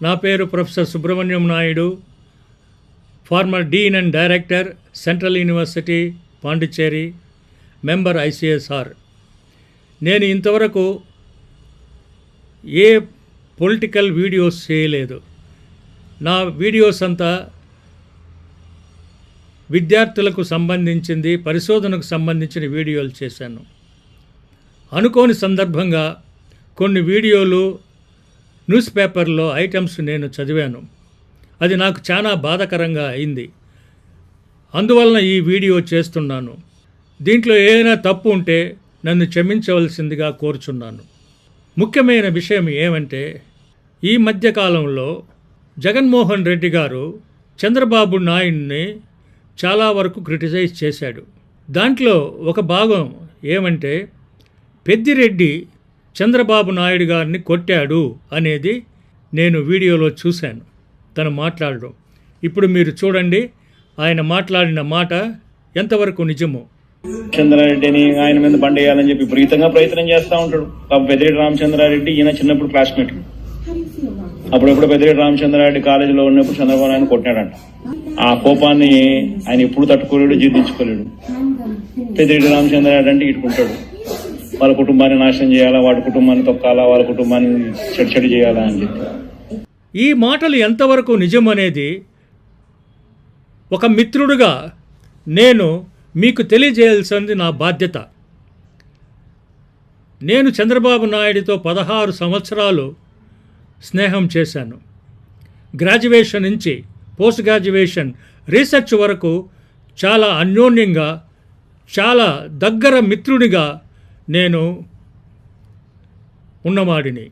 నా పేరు professor Subrahmanyam Naidu former dean and director central university Pondicherry member ICSR నేను ఇంతవరకు ఏ పొలిటికల్ వీడియోస్ చేయలేదు. నా వీడియోస్ అంతా విద్యార్థులకు సంబంధించింది పరిశోధనకు సంబంధించిన వీడియోలు చేశాను. అనుకోని సందర్భంగా కొన్ని వీడియోలు న్యూస్ పేపర్లో ఐటమ్స్ నేను చదివాను. అది నాకు చాలా బాధాకరంగా అయింది. అందువలన ఈ వీడియో చేస్తున్నాను. దీంట్లో ఏదైనా తప్పు ఉంటే నన్ను క్షమించవలసిందిగా కోరుచున్నాను. ముఖ్యమైన విషయం ఏమంటే ఈ మధ్యకాలంలో జగన్మోహన్ రెడ్డి గారు చంద్రబాబు నాయుడిని చాలా వరకు క్రిటిసైజ్ చేశాడు. దాంట్లో ఒక భాగం ఏమంటే పెద్దిరెడ్డి చంద్రబాబు నాయుడు గారిని కొట్టాడు అనేది నేను వీడియోలో చూశాను. తను మాట్లాడడం. ఇప్పుడు మీరు చూడండి ఆయన మాట్లాడిన మాట ఎంతవరకు నిజమో. చంద్రారెడ్డిని ఆయన మీద బండి వేయాలని చెప్పి విపరీతంగా ప్రయత్నం చేస్తూ ఉంటాడు. పాప పెద్దిరెడ్డి రామచంద్రారెడ్డి ఈయన చిన్నప్పుడు క్లాస్మేట్. అప్పుడప్పుడు పెద్దిరెడ్డి రామచంద్రారెడ్డి కాలేజీలో ఉన్నప్పుడు చంద్రబాబు నాయుడు కొట్టాడంట. ఆ కోపాన్ని ఆయన ఎప్పుడు తట్టుకోలేడు జీర్ణించుకోలేడు. పెద్దిరెడ్డి రామచంద్రారెడ్డి అంటే ఇటుకుంటాడు వాళ్ళ కుటుంబాన్ని నాశనం చేయాలా? వాళ్ళ కుటుంబాన్ని తొక్కాలా? వాళ్ళ కుటుంబాన్ని చెడు చెడు చేయాలా అని చెప్పి. ఈ మాటలు ఎంతవరకు నిజం అనేది ఒక మిత్రుడుగా నేను మీకు తెలియజేయాల్సింది నా బాధ్యత. నేను చంద్రబాబు నాయుడితో పదహారు సంవత్సరాలు స్నేహం చేశాను. గ్రాడ్యుయేషన్ నుంచి పోస్ట్ గ్రాడ్యుయేషన్ రీసెర్చ్ వరకు చాలా అన్యోన్యంగా చాలా దగ్గర మిత్రుడిగా నేను ఉన్నవాడిని.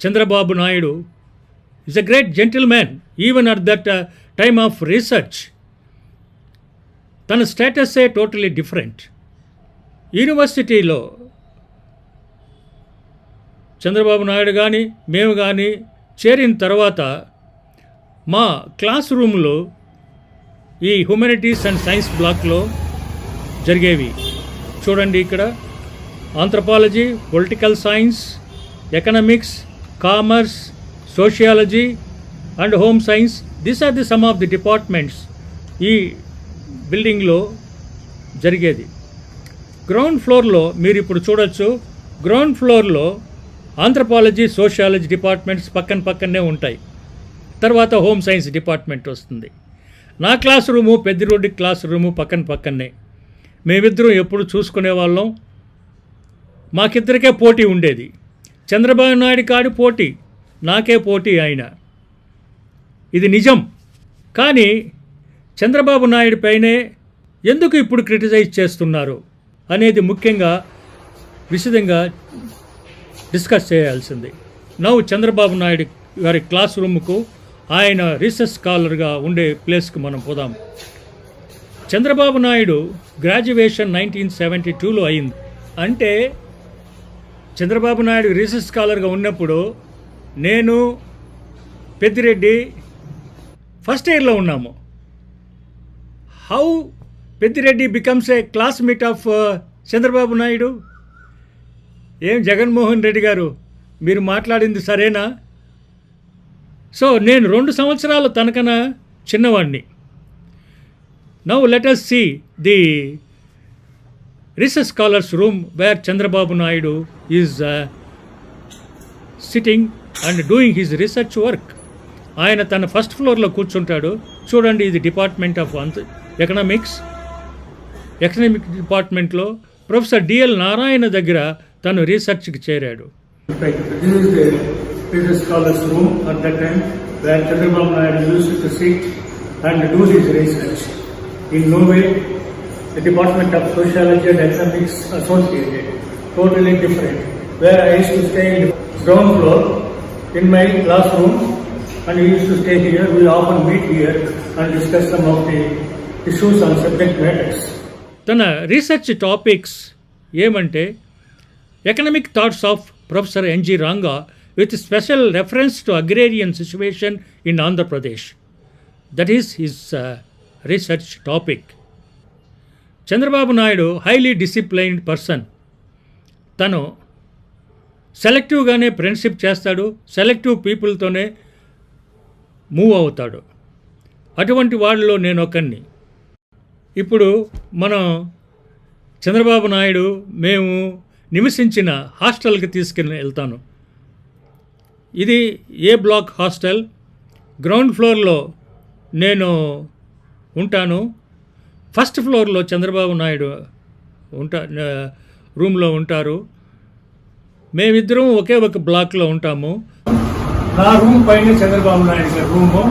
Chandrababu Naidu is a great gentleman even at that time of research తన స్టేటస్సే టోటలీ డిఫరెంట్ యూనివర్సిటీలో చంద్రబాబు నాయుడు కానీ మేము కానీ చేరిన తర్వాత మా క్లాస్ రూమ్లో ఈ హ్యుమానిటీస్ అండ్ సైన్స్ బ్లాక్లో జరిగేవి. చూడండి ఇక్కడ. Anthropology political science economics commerce sociology and home science this are the some of the departments ఈ బిల్డింగ్లో జరిగేది. గ్రౌండ్ ఫ్లోర్లో మీరు ఇప్పుడు చూడొచ్చు. గ్రౌండ్ ఫ్లోర్లో ఆంథ్రపాలజీ సోషియాలజీ డిపార్ట్మెంట్స్ పక్కన పక్కనే ఉంటాయి. తర్వాత హోమ్ సైన్స్ డిపార్ట్మెంట్ వస్తుంది. నా క్లాస్ రూము పెద్ద రోడ్డు క్లాస్ రూము పక్కన పక్కనే. మేమిద్దరం ఎప్పుడు చూసుకునే వాళ్ళం. మాకిద్దరికే పోటీ ఉండేది. చంద్రబాబు నాయుడు కాడి పోటీ నాకే పోటీ ఆయన ఇది నిజం. కానీ చంద్రబాబు నాయుడు పైనే ఎందుకు ఇప్పుడు క్రిటిసైజ్ చేస్తున్నారు అనేది ముఖ్యంగా విశదంగా డిస్కస్ చేయాల్సింది. నవ్వు చంద్రబాబు నాయుడు గారి క్లాస్ రూమ్కు ఆయన రీసెస్ స్కాలర్గా ఉండే ప్లేస్కి మనం పోదాం. Chandrababu Naidu graduation nineteen seventy టూలో అయింది. అంటే చంద్రబాబు నాయుడు రీసెర్చ్ స్కాలర్గా ఉన్నప్పుడు నేను పెద్దిరెడ్డి ఫస్ట్ ఇయర్లో ఉన్నాము. How Peddireddy becomes a classmate of Chandrababu Naidu? ఏం జగన్మోహన్ రెడ్డి గారు? మీరు మాట్లాడింది సరేనా? సో నేను రెండు సంవత్సరాలు తనకన్నా చిన్నవాడిని now let's see the research scholars room where Chandrababu Naidu is sitting and doing his research work ఆయన తన ఫస్ట్ ఫ్లోర్లో కూర్చుంటాడు. చూడండి ఇది డిపార్ట్మెంట్ ఆఫ్ అంత ఎకనామిక్స్ ఎకనామిక్ డిపార్ట్మెంట్లో ప్రొఫెసర్ డిఎల్ నారాయణ దగ్గర తను రీసెర్చ్కి చేరాడు. This is In no way the Department of Sociology and Economics associated, totally different. Where I used to stay in the ground floor in my classroom and he used to stay here. We often meet here and discuss some of the issues on subject matters. తన research topics ఏమంటే economic thoughts of professor N G Ranga with special reference to agrarian situation in Andhra Pradesh that is his research topic Chandrababu Naidu highly disciplined person తను సెలెక్టివ్గానే friendship చేస్తాడు selective పీపుల్తోనే move అవుతాడు. అటువంటి వాళ్ళలో నేను ఒకరిని ఇప్పుడు మనం చంద్రబాబు నాయుడు మేము నివసించిన హాస్టల్కి తీసుకెళ్ళి వెళ్తాను. ఇది ఏ బ్లాక్ హాస్టల్? గ్రౌండ్ ఫ్లోర్లో నేను ఉంటాను. ఫస్ట్ ఫ్లోర్లో చంద్రబాబు నాయుడు ఉంటా రూమ్లో ఉంటారు. మేమిద్దరం ఒకే ఒక బ్లాక్లో ఉంటాము. నా రూమ్ పైన చంద్రబాబు నాయుడు గారి రూము.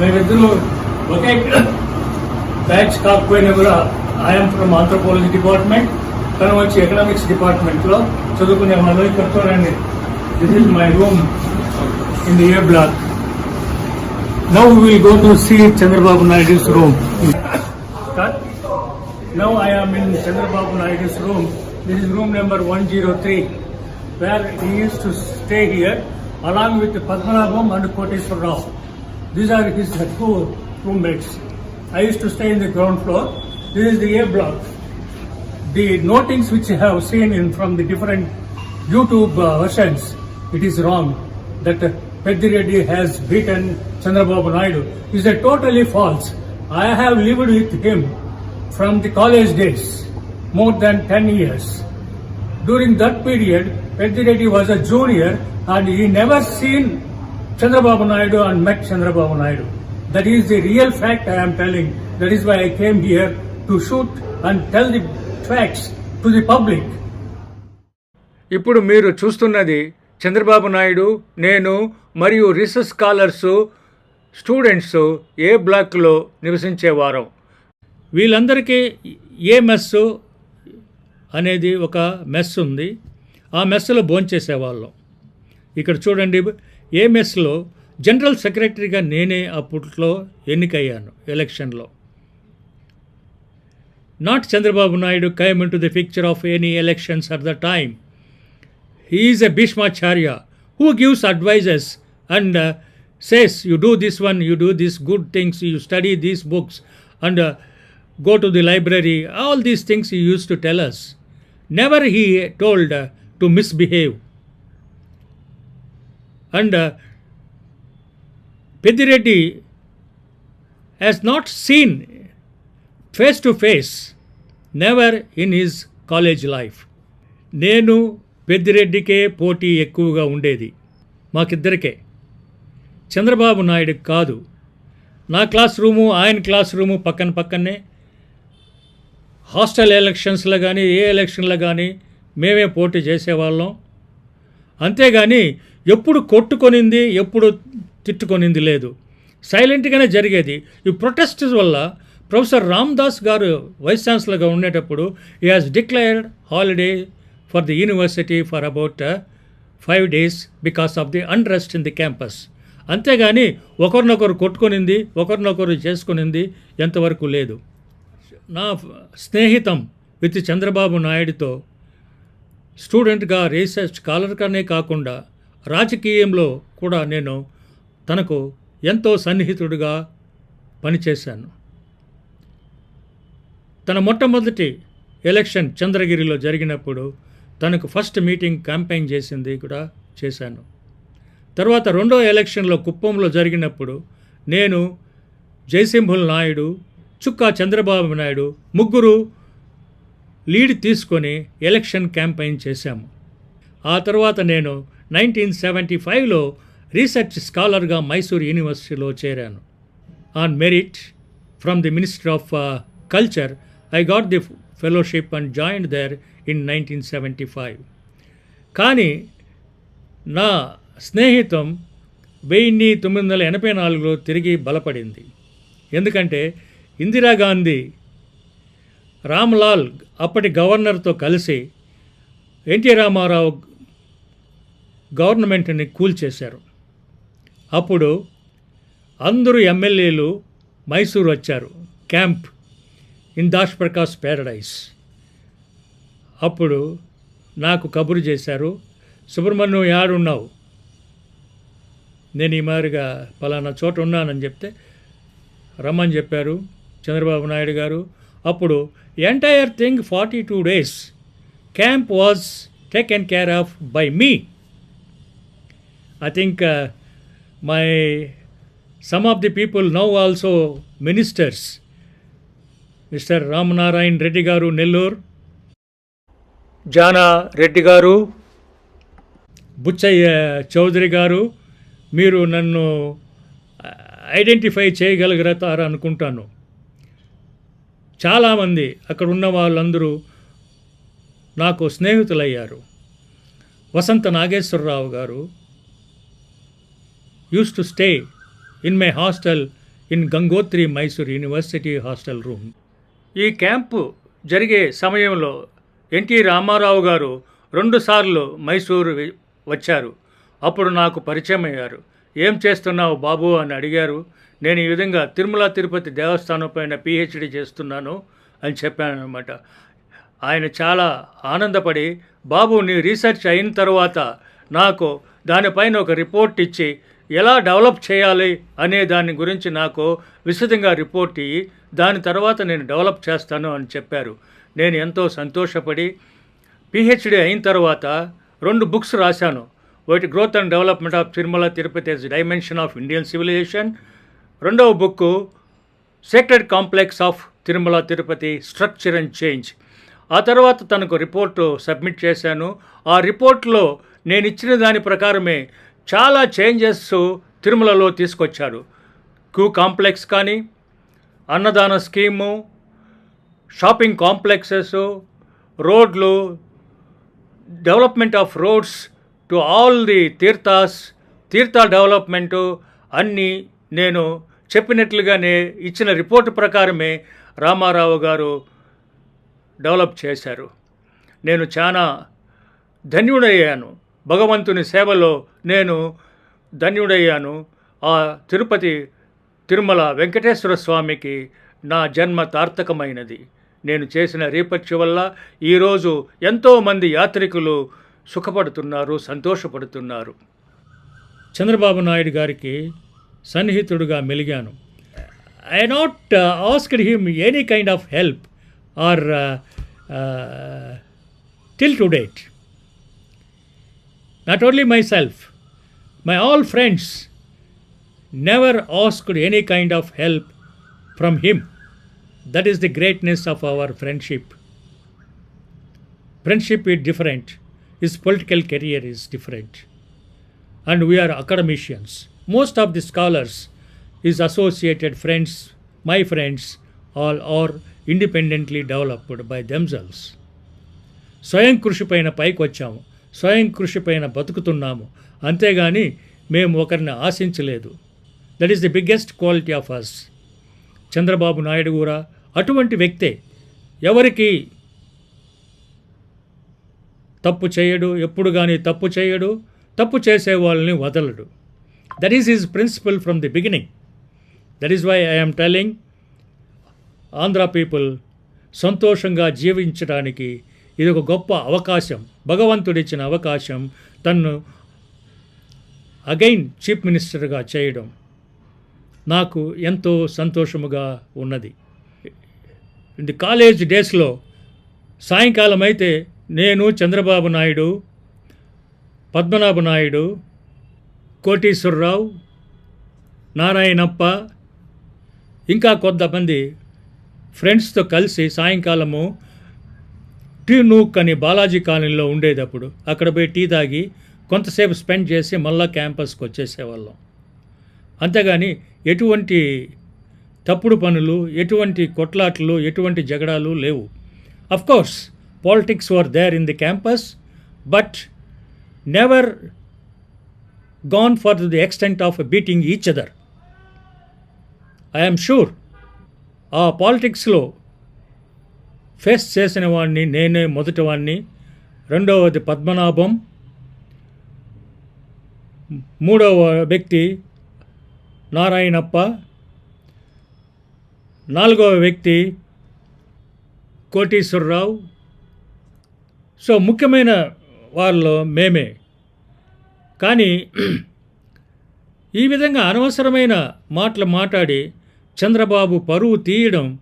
మేమిద్దరం ఒకే బ్యాచ్ కాకపోయినా కూడా ఐఎమ్ ఫ్రమ్ ఆంథ్రోపాలజీ డిపార్ట్మెంట్. తను వచ్చి ఎకనామిక్స్ డిపార్ట్మెంట్లో చదువుకునే వాళ్ళు ఇక్కడ చూడండి this is my room in the A block Now we will go to see Chandrababu Naidu's room. Now I am in Chandrababu Naidu's room. This is room number 103, where he used to stay here along with Padmanabham and Koteswar Rao. These are his two roommates. I used to stay in the ground floor. This is the A block. The notings which you have seen in from the different YouTube uh, versions, it is wrong that peddireddy has beaten Chandrababu Naidu. Is a totally false. I have lived with him from the college days, more than 10 years. During that period, Peddireddy was a junior and he never seen Chandrababu Naidu and met Chandrababu Naidu. That is the real fact I am telling. That is why I came here to shoot and tell the facts to the public. ఇప్పుడు మీరు చూస్తున్నది చంద్రబాబు నాయుడు నేను మరియు research scholars students ఏ బ్లాక్లో నివసించేవారు. వీళ్ళందరికీ ఏ mess అనేది ఒక mess ఉంది. ఆ మెస్సులో భోంచేసేవాళ్ళం. ఇక్కడ చూడండి ఏ మెస్లో జనరల్ సెక్రటరీగా నేనే అప్పట్లో ఎన్నికయ్యాను ఎలక్షన్లో. Not Chandrababu Naidu came in to the picture of any elections at the time. he is Bhishmacharya Bhishmacharya gives advises and uh, says, You do this one, you do these good things, you study these books, and uh, go to the library. All these things he used to tell us. Never he told uh, to misbehave. And uh, Pedireddy has not seen face to face, never in his college life. నేను పెద్దిరెడ్డికే పోటీ ఎక్కువగా ఉండేది మాకిద్దరికే చంద్రబాబు నాయుడు కాదు. నా class room ఆయన class room పక్కన పక్కనే. Hostel ఎలక్షన్స్లో కానీ ఏ ఎలక్షన్లో కానీ మేమే పోటీ చేసేవాళ్ళం. అంతేగాని ఎప్పుడు కొట్టుకొనింది ఎప్పుడు తిట్టుకొనింది లేదు. సైలెంట్గానే జరిగేది. ఈ ప్రొటెస్ట్ వల్ల ప్రొఫెసర్ రామ్దాస్ గారు వైస్ ఛాన్సలర్గా ఉండేటప్పుడు he has declared holiday for the university for about five days because of the unrest in the campus అంతేగాని ఒకరినొకరు కొట్టుకునింది ఒకరినొకరు చేసుకునింది ఎంతవరకు లేదు. నా స్నేహితం విత్ చంద్రబాబు నాయుడితో స్టూడెంట్గా రీసెర్చ్ కాలర్గానే కాకుండా రాజకీయంలో కూడా నేను తనకు ఎంతో సన్నిహితుడిగా పనిచేశాను. తన మొట్టమొదటి ఎలక్షన్ చంద్రగిరిలో జరిగినప్పుడు తనకు ఫస్ట్ మీటింగ్ క్యాంపెయిన్ చేసింది కూడా చేశాను. తర్వాత రెండో ఎలక్షన్లో కుప్పంలో జరిగినప్పుడు నేను జయసింహుల్ నాయుడు చుక్కా చంద్రబాబు నాయుడు ముగ్గురు లీడ్ తీసుకొని ఎలక్షన్ క్యాంపెయిన్ చేశాము. ఆ తర్వాత నేను నైన్టీన్ సెవెంటీ ఫైవ్లో రీసెర్చ్ స్కాలర్గా మైసూర్ యూనివర్సిటీలో చేరాను. On merit from the minister of culture I got the fellowship and join there in nineteen seventy five. కానీ నా స్నేహితం వెయ్యి తొమ్మిది వందల ఎనభై నాలుగులో తిరిగి బలపడింది. ఎందుకంటే ఇందిరాగాంధీ రామ్లాల్ అప్పటి గవర్నర్తో కలిసి ఎన్టీ రామారావు గవర్నమెంట్ని కూల్చేశారు. అప్పుడు అందరూ ఎమ్మెల్యేలు మైసూరు వచ్చారు. Camp in Dasprakash Paradise. అప్పుడు నాకు కబురు చేశారు సుబ్రహ్మణ్యం యాడున్నావు? నేను ఈ మాదిరిగా పలానా చోట ఉన్నానని చెప్తే రమ్మని చెప్పారు చంద్రబాబు నాయుడు గారు. అప్పుడు entire thing forty two days camp was take and care of by me I think my some of the people now also ministers mister Ramanarayana Reddy garu Nellore Jana Reddy గారు బుచ్చయ్య చౌదరి గారు మీరు నన్ను ఐడెంటిఫై చేయగలుగుతారు అనుకుంటాను. చాలామంది అక్కడ ఉన్న వాళ్ళందరూ నాకు స్నేహితులయ్యారు. వసంత నాగేశ్వరరావు గారు used to stay in my hostel in Gangotri Mysore university hostel room ఈ క్యాంపు జరిగే సమయంలో ఎన్టీ రామారావు గారు రెండుసార్లు మైసూరు వచ్చారు. అప్పుడు నాకు పరిచయం అయ్యారు ఏం చేస్తున్నావు బాబు? అని అడిగారు. నేను ఈ విధంగా తిరుమల తిరుపతి దేవస్థానం పైన పిహెచ్డి చేస్తున్నాను అని చెప్పాను అనమాట ఆయన చాలా ఆనందపడి బాబు నీ రీసెర్చ్ అయిన తర్వాత నాకు దానిపైన ఒక రిపోర్ట్ ఇచ్చి ఎలా డెవలప్ చేయాలి అనే దాని గురించి నాకు విశదంగా రిపోర్ట్ ఇయ్యి దాని తర్వాత నేను డెవలప్ చేస్తాను అని చెప్పారు. నేను ఎంతో సంతోషపడి పిహెచ్డి అయిన తర్వాత రెండు బుక్స్ రాశాను. ఒకటి growth and development of Tirumala Tirupati as dimension of Indian civilization రెండవ book sacred complex of Tirumala Tirupati structure and change ఆ తర్వాత తనకు రిపోర్టు సబ్మిట్ చేశాను. ఆ రిపోర్ట్లో నేను ఇచ్చిన దాని ప్రకారమే చాలా చేంజెస్ తిరుమలలో తీసుకొచ్చారు. క్యూ కాంప్లెక్స్ కానీ అన్నదాన స్కీము షాపింగ్ కాంప్లెక్సెస్ రోడ్లు development of roads to all the తీర్థాస్ తీర్థ డెవలప్మెంటు అన్నీ నేను చెప్పినట్లుగానే ఇచ్చిన రిపోర్టు ప్రకారమే రామారావు గారు డెవలప్ చేశారు. నేను చాలా ధన్యుడయ్యాను. భగవంతుని సేవలో నేను ధన్యుడయ్యాను. ఆ తిరుపతి తిరుమల వెంకటేశ్వర స్వామికి నా జన్మ తార్థకమైనది నేను చేసిన రీపర్చ్ వల్ల ఈరోజు ఎంతోమంది యాత్రికులు సుఖపడుతున్నారు సంతోషపడుతున్నారు. చంద్రబాబు నాయుడు గారికి సన్నిహితుడుగా మెలిగాను. I not asked him any kind of help or till to date not only myself my all friends never asked any kind of help from him that is the greatness of our friendship friendship ఈ different his political career is different. And we are academicians. Most of the scholars, his associated friends, my friends, all are independently developed by themselves. స్వయం కృషి పైన పైకి వచ్చాము స్వయం కృషి పైన బతుకుతున్నాము అంతేగాని మేము ఒకరిని ఆశించలేదు that is the biggest quality of us Chandrababu Naidu కూడా అటువంటి వ్యక్తే ఎవరికి తప్పు చేయడు ఎప్పుడు కానీ తప్పు చేయడు తప్పు చేసే వాళ్ళని వదలడు. That is his principle from the beginning that is why I'm telling Andhra people సంతోషంగా జీవించడానికి ఇది ఒక గొప్ప అవకాశం భగవంతుడిచ్చిన అవకాశం తన్ను అగైన్ చీఫ్ మినిస్టర్గా చేయడం నాకు ఎంతో సంతోషముగా ఉన్నది. ఇది కాలేజ్ డేస్లో సాయంకాలం అయితే నేను చంద్రబాబు నాయుడు పద్మనాభ నాయుడు కోటీశ్వరరావు నారాయణప్ప ఇంకా కొంతమంది ఫ్రెండ్స్తో కలిసి సాయంకాలము టీ నూక్ అని బాలాజీ కాలనీలో ఉండేటప్పుడు అక్కడ పోయి టీ తాగి కొంతసేపు స్పెండ్ చేసి మళ్ళా క్యాంపస్కి వచ్చేసేవాళ్ళం. అంతేగాని ఎటువంటి తప్పుడు పనులు ఎటువంటి కొట్లాట్లు ఎటువంటి జగడాలు లేవు. Of course politics were there in the campus but never gone for the extent of beating each other I'm sure ఆ పాలిటిక్స్లో ఫేస్ చేసిన వాడిని నేనే మొదటి వాడిని రెండవది పద్మనాభం మూడవ వ్యక్తి నారాయణప్ప నాలుగవ వ్యక్తి కోటీశ్వరరావు సో ముఖ్యమైన వాళ్ళు మేమే. కానీ ఈ విధంగా అనవసరమైన మాటలు మాట్లాడి చంద్రబాబు పరువు తీయడం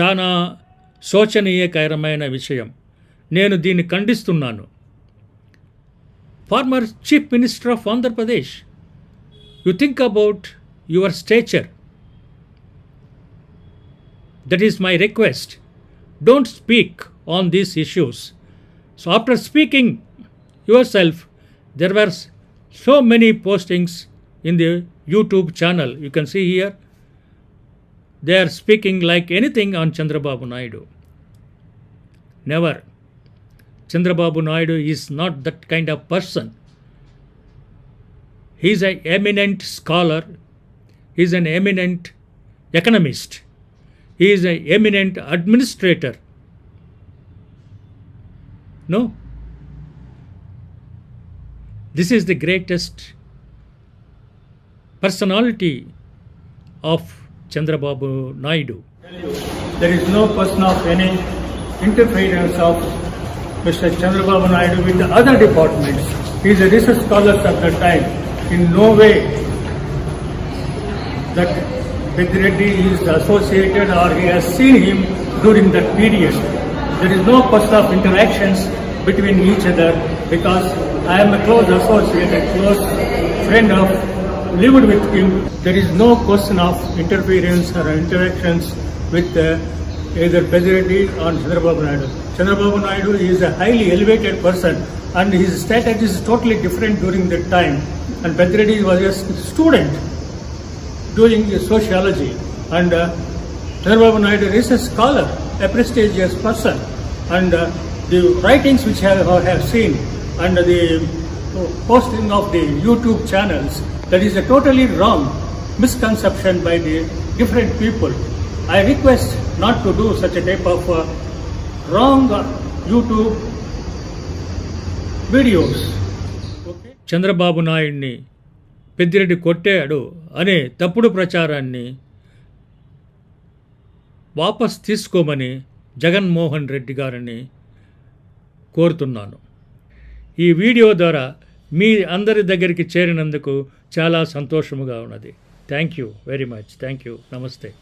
చాలా శోచనీయకరమైన విషయం. నేను దీన్ని ఖండిస్తున్నాను. Former chief minister of Andhra Pradesh you think about your stature. That is my request. Don't speak on these issues. So, after speaking yourself, there were so many postings in the YouTube channel. You can see here. They are speaking like anything on Chandrababu Naidu. Never. Chandrababu Naidu is not that kind of person. He is an eminent scholar. He is an eminent economist. He is an eminent administrator. No. This is the greatest personality of Chandrababu Naidu. There is no question of any interference of Mr. Chandrababu Naidu with the other departments. He is a research scholar at the time. In no way that Bedireddy is associated or he has seen him during that period. There is no of interactions between each other because I am a close associate, a close friend of, lived with him. There is no question of interference or interactions with uh, either Bedireddy or Chandrababu Naidu. Chandrababu Naidu is a highly elevated person and his strategy is totally different during that time. And Bedireddy was a student doing sociology and uh, Chandrababu Naidu is a scholar, a prestigious person and uh, the writings which I have, have seen and the posting of the YouTube channels that is a totally wrong misconception by the different people. I request not to do such a type of uh, wrong YouTube videos. Chandrababu నాయుడిని పెద్దిరెడ్డి కొట్టాడు అనే తప్పుడు ప్రచారాన్ని వాపస్ తీసుకోమని జగన్మోహన్ రెడ్డి గారిని కోరుతున్నాను. ఈ వీడియో ద్వారా మీ అందరి దగ్గరికి చేరినందుకు చాలా సంతోషముగా ఉన్నది. Thank you very much thank you నమస్తే